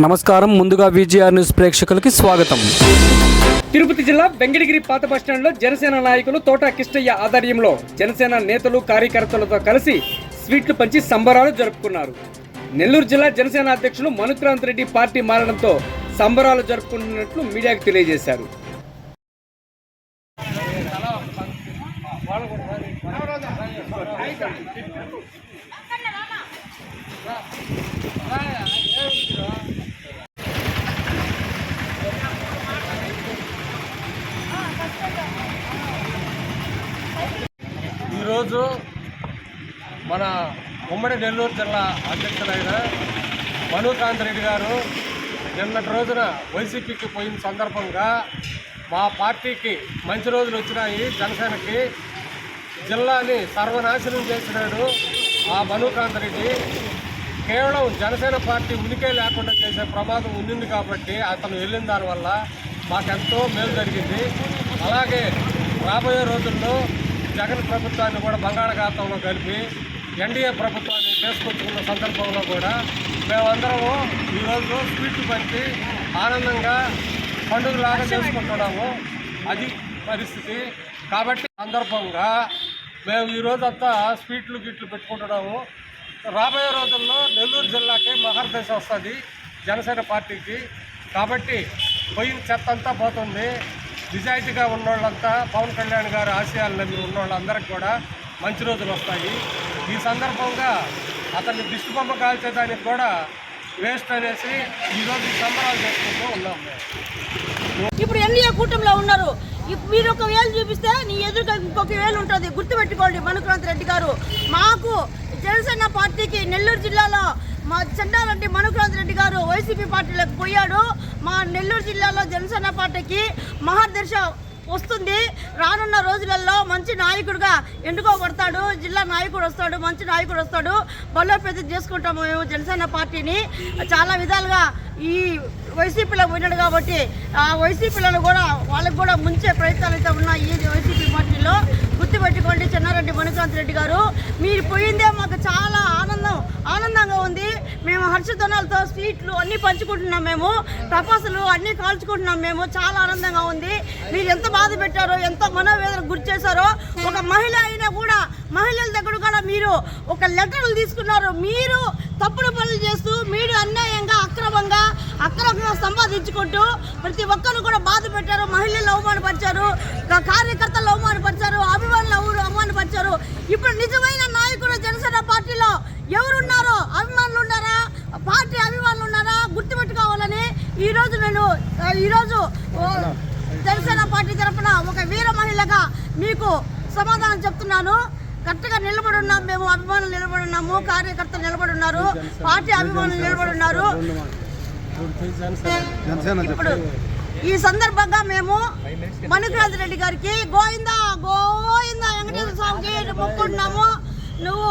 నమస్కారం. ముందుగా VGR news ప్రేక్షకులకి స్వాగతం. తిరుపతి జిల్లా వెంకటగిరి పాత బస్టాండ్లో జనసేన నాయకులు తోట కిష్టయ్య ఆధ్వర్యంలో జనసేన నేతలు కార్యకర్తలతో కలిసి స్వీట్లు పంచి సంబరాలు జరుపుకున్నారు. నెల్లూరు జిల్లా జనసేన అధ్యక్షులు మనుక్రాంత్ రెడ్డి పార్టీ మారడంతో సంబరాలు జరుపుకుంటున్నట్లు మీడియాకు తెలియజేశారు. ఈరోజు మన ఉమ్మడి నెల్లూరు జిల్లా అధ్యక్షులైన మనుకాంత్ రెడ్డి గారు నిన్నటి రోజున వైసీపీకి పోయిన సందర్భంగా మా పార్టీకి మంచి రోజులు వచ్చినాయి. జనసేనకి జిల్లాని సర్వనాశనం చేసినాడు ఆ మనుకాంత్ రెడ్డి కేవలం జనసేన పార్టీ ఉనికే లేకుండా చేసే ప్రమాదం ఉండింది కాబట్టి అతను వెళ్ళిన దానివల్ల మాకెంతో మేలు జరిగింది. అలాగే రాబోయే రోజుల్లో జగన్ ప్రభుత్వాన్ని కూడా బంగాళాఖాతంలో కలిపి ఎన్డీఏ ప్రభుత్వాన్ని తీసుకొచ్చుకున్న సందర్భంలో కూడా మేమందరము ఈరోజు స్వీట్లు పంచి ఆనందంగా పండుగలాగా చేసుకుంటున్నాము. అది పరిస్థితి. కాబట్టి సందర్భంగా మేము ఈరోజంతా స్వీట్లు గిట్లు పెట్టుకుంటున్నాము. రాబోయే రోజుల్లో నెల్లూరు జిల్లాకి మహర్దశ వస్తుంది జనసేన పార్టీకి. కాబట్టి పోయిన చెత్త అంతా పోతుంది. నిజాయితీగా ఉన్నోళ్ళంతా పవన్ కళ్యాణ్ గారు ఆశయాల దగ్గర ఉన్నోళ్ళందరికీ కూడా మంచి రోజులు వస్తాయి. ఈ సందర్భంగా అతన్ని దిష్టిబొమ్మ కాల్చేదానికి కూడా వేస్ట్ అనేసి ఈరోజు సంబరాలు చేసుకుంటూ ఉన్నాం ఇప్పుడు ఎన్డీఏ కూటమిలో ఉన్నారు. మీరు ఒక వేలు చూపిస్తే నీ ఎదురుగా ఇంకొక వేలు ఉంటుంది. గుర్తుపెట్టుకోండి మనుక్రాంత్ రెడ్డి గారు. మాకు జనసేన పార్టీకి నెల్లూరు జిల్లాలో మా చెండారెడ్డి మనుక్రాంత్ రెడ్డి గారు వైసీపీ పార్టీలోకి పోయాడు. మా నెల్లూరు జిల్లాలో జనసేన పార్టీకి మహాదర్శ వస్తుంది. రానున్న రోజులలో మంచి నాయకుడిగా ఎన్నుకోబడతాడు. జిల్లా నాయకుడు వస్తాడు మంచి నాయకుడు వస్తాడు. బలోపేతం చేసుకుంటాము మేము జనసేన పార్టీని. చాలా విధాలుగా ఈ వైసీపీలో పోయినాడు కాబట్టి ఆ వైసీపీలను కూడా వాళ్ళకి కూడా ముంచే ప్రయత్నాలు అయితే ఉన్నాయి. ఈ గుర్తుపెట్టుకోండి మణికాంత్ రెడ్డి గారు. మీరు పోయిందే మాకు చాలా ఆనందం ఆనందంగా ఉంది. మేము హర్షధ్వనాలతో స్వీట్లు అన్నీ పంచుకుంటున్నాం మేము. టపాసులు అన్నీ కాల్చుకుంటున్నాం మేము. చాలా ఆనందంగా ఉంది. మీరు ఎంత బాధ పెట్టారో ఎంత మనోవేదన గురి చేశారో ఒక మహిళ అయినా కూడా మహిళల దగ్గర కూడా మీరు ఒక లెటర్లు తీసుకున్నారు. మీరు తప్పుడు పనులు చేస్తూ మీరు అన్యాయంగా అక్రమంగా అక్రమంగా సంపాదించుకుంటూ ప్రతి ఒక్కరు కూడా బాధ పెట్టారు మహిళలు అవమానపరిచారు కార్యకర్తలు అవమానపరిచారు అభిమానులు ఎవరు అవమానపరిచారు. ఇప్పుడు నిజమైన నాయకుడు జనసేన పార్టీలో ఎవరున్నారో అభిమానులు ఉన్నారా? పార్టీ అభిమానులు ఉన్నారా? గుర్తుపెట్టుకోవాలని ఈరోజు నేను ఈరోజు జనసేన పార్టీ తరఫున ఒక వీర మహిళగా మీకు సమాధానం చెప్తున్నాను. కరెక్ట్గా నిలబడి ఉన్నాం మేము అభిమానులు నిలబడి ఉన్నాము కార్యకర్తలు నిలబడి ఉన్నారు పార్టీ అభిమానులు నిలబడి ఉన్నారు. ఇప్పుడు ఈ సందర్భంగా మేము మణికరాజు రెడ్డి గారికి గోవిందా గోవిందా వెంకటేశ్వర స్వామికి మొక్కుంటున్నాము. నువ్వు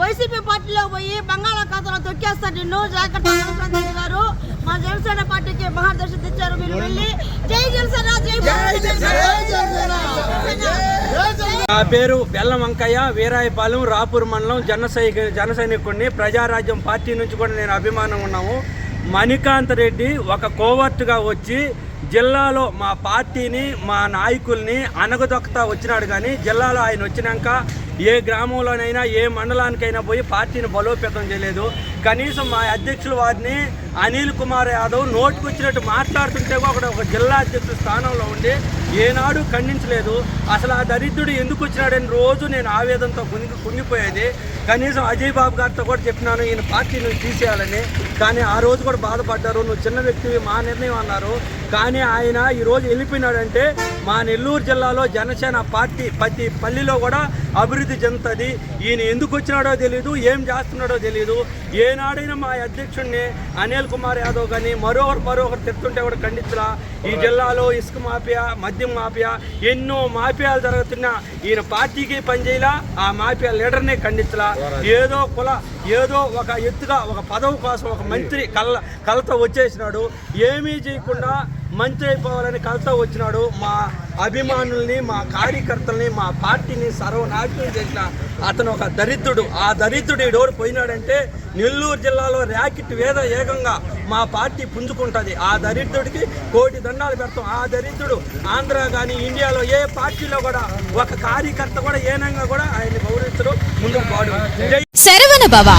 వైసీపీ పార్టీలో పోయి బంగాళాఖాతంలో తొక్కేస్తారు నిన్ను. జాగ్రత్త గారు. మా జనసేన పార్టీకి మహాదర్శ తెచ్చారు. మీరు వెళ్ళి జై జనసేన జై జనసేన నా పేరు బెల్లం వంకయ్య వీరాయపాలెం రాపూర్ మండలం జన సైనిక జన సైనికుడిని ప్రజారాజ్యం పార్టీ నుంచి కూడా నేను అభిమానం ఉన్నాము. మణికాంత్ రెడ్డి ఒక కోవర్ట్గా వచ్చి జిల్లాలో మా పార్టీని మా నాయకుల్ని అనగదొక్కుతా వచ్చినాడు కానీ జిల్లాలో ఆయన వచ్చినాక ఏ గ్రామంలోనైనా ఏ మండలానికైనా పోయి పార్టీని బలోపేతం చేయలేదు. కనీసం మా అధ్యక్షుల వారిని అనిల్ కుమార్ యాదవ్ నోటుకొచ్చినట్టు మాట్లాడుతుంటే కూడా ఒక జిల్లా అధ్యక్షుడు స్థానంలో ఉండి ఏనాడు ఖండించలేదు. అసలు ఆ దరిద్రుడు ఎందుకు వచ్చినాడని రోజు నేను ఆవేదనతో కుంగి కుంగిపోయేది. కనీసం అజయ్ బాబు గారితో కూడా చెప్పినాను ఈయన పార్టీ తీసేయాలని. కానీ ఆ రోజు కూడా బాధపడ్డారు. నువ్వు చిన్న వ్యక్తివి మా నిర్ణయం అన్నారు. కానీ ఆయన ఈ రోజు వెళ్ళిపోయినాడంటే మా నెల్లూరు జిల్లాలో జనసేన పార్టీ ప్రతి పల్లిలో కూడా అభివృద్ధి చెందుతుంది. ఈయన ఎందుకు వచ్చినాడో తెలియదు ఏం చేస్తున్నాడో తెలియదు ఏనాడైనా మా అధ్యక్షుడిని అనిల్ కుమార్ యాదవ్ కానీ మరొకరు మరొకరు తిడుతుంటే కూడా ఖండించలా. ఈ జిల్లాలో ఇసుక మాఫియా మద్యం మాఫియా ఎన్నో మాఫియాలు జరుగుతున్నా ఈయన పార్టీకి పనిచేయలా ఆ మాఫియా లీడర్నే ఖండించలా. ఏదో కుల ఏదో ఒక ఎత్తుగా ఒక పదవి కోసం ఒక మంత్రి కళ్ళ కళ్ళతో వచ్చేసినాడు. ఏమీ చేయకుండా మంత్రి అయిపోవాలని కలత వచ్చినాడు. మా అభిమానుల్ని మా కార్యకర్తల్ని మా పార్టీని సర్వనాశనం చేసిన అతను ఒక దరిద్రుడు. ఆ దరిద్రుడు ఈడోడు పోయినాడంటే నెల్లూరు జిల్లాలో ర్యాకెట్ వేద ఏకంగా మా పార్టీ పుంజుకుంటుంది. ఆ దరిద్రుడికి కోటి దండాలు పెడతాం. ఆ దరిద్రుడు ఆంధ్ర కానీ ఇండియాలో ఏ పార్టీలో కూడా ఒక కార్యకర్త కూడా ఏనంగా కూడా ఆయన్ని గౌరవించడం ముందుకు పాడు. Saravana Baba